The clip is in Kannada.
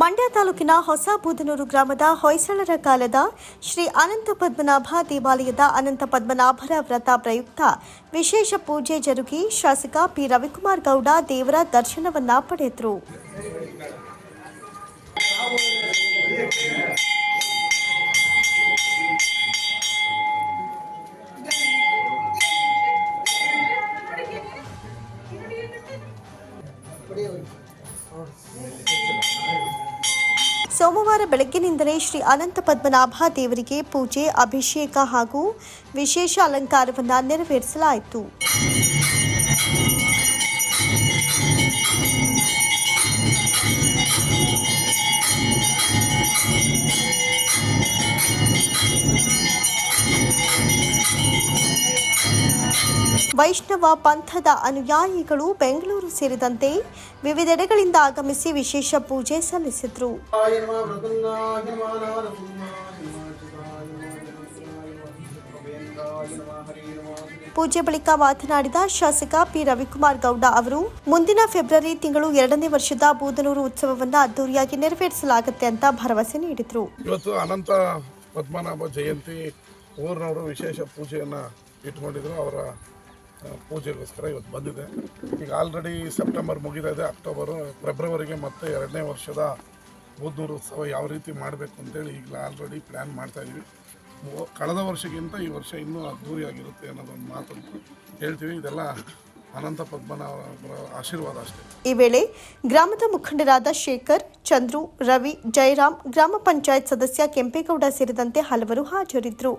ಮಂಡ್ಯ ತಾಲೂಕಿನ ಹೊಸ ಬೂದನೂರು ಗ್ರಾಮದ ಹೊಯ್ಸಳರ ಕಾಲದ ಶ್ರೀ ಅನಂತ ಪದ್ಮನಾಭ ದೇವಾಲಯದ ಅನಂತ ಪದ್ಮನಾಭರ ವ್ರತ ಪ್ರಯುಕ್ತ ವಿಶೇಷ ಪೂಜೆ ಜರುಗಿ ಶಾಸಕ ಪಿ. ರವಿಕುಮಾರ್ ಗೌಡ ದೇವರ ದರ್ಶನವನ್ನ ಪಡೆದರು. ಸೋಮವಾರ ಬೆಳಗ್ಗಿನಿಂದಲೇ ಶ್ರೀ ಅನಂತ ಪದ್ಮನಾಭ ದೇವರಿಗೆ ಪೂಜೆ ಅಭಿಷೇಕ ಹಾಗೂ ವಿಶೇಷ ಅಲಂಕಾರವನ್ನು ನೆರವೇರಿಸಲಾಯಿತು. ವೈಷ್ಣವ ಪಂಥದ ಅನುಯಾಯಿಗಳು ಬೆಂಗಳೂರು ಸೇರಿದಂತೆ ವಿವಿಧೆಡೆಗಳಿಂದ ಆಗಮಿಸಿ ವಿಶೇಷ ಪೂಜೆ ಸಲ್ಲಿಸಿದ್ರು. ಪೂಜೆ ಬಳಿಕ ಮಾತನಾಡಿದ ಶಾಸಕ ಪಿ. ರವಿಕುಮಾರ್ ಗೌಡ ಅವರು, ಮುಂದಿನ ಫೆಬ್ರವರಿ ತಿಂಗಳು ಎರಡನೇ ವರ್ಷದ ಬೂದನೂರು ಉತ್ಸವವನ್ನು ಅದ್ದೂರಿಯಾಗಿ ನೆರವೇರಿಸಲಾಗುತ್ತೆ ಅಂತ ಭರವಸೆ ನೀಡಿದರು. ಇವತ್ತು ಅನಂತ ಪದ್ಮನಾಭ ಜಯಂತಿ, ಊರಿನವರು ವಿಶೇಷ ಪೂಜೆಯನ್ನು ಇಟ್ಕೊಂಡಿದ್ರು, ಅವರ ಪೂಜೆಗೋಸ್ಕರ ಇವತ್ತು ಬಂದಿದೆ. ಈಗ ಆಲ್ರೆಡಿ ಸೆಪ್ಟೆಂಬರ್ ಮುಗಿತಾ ಇದೆ ಅಕ್ಟೋಬರು ಫೆಬ್ರವರಿಗೆ ಮತ್ತೆ ಎರಡನೇ ವರ್ಷದ ಬುದ್ಧೂರು ಉತ್ಸವ ಯಾವ ರೀತಿ ಮಾಡಬೇಕು ಅಂತೇಳಿ ಈಗ ಆಲ್ರೆಡಿ ಪ್ಲ್ಯಾನ್ ಮಾಡ್ತಾ ಇದೀವಿ. ಕಳೆದ ವರ್ಷಕ್ಕಿಂತ ಈ ವರ್ಷ ಇನ್ನೂ ಅದ್ಧೂರಿಯಾಗಿರುತ್ತೆ ಅನ್ನೋದೊಂದು ಮಾತನ್ನು ಹೇಳ್ತೀವಿ. ಇದೆಲ್ಲ ಅನಂತ ಪದ್ಮನಾಭರ ಆಶೀರ್ವಾದ ಅಷ್ಟೇ. ಈ ವೇಳೆ ಗ್ರಾಮದ ಮುಖಂಡರಾದ ಶೇಖರ್, ಚಂದ್ರು, ರವಿ ಜಯರಾಮ್ ಗ್ರಾಮ ಪಂಚಾಯತ್ ಸದಸ್ಯ ಕೆಂಪೇಗೌಡ ಸೇರಿದಂತೆ ಹಲವರು ಹಾಜರಿದ್ದರು.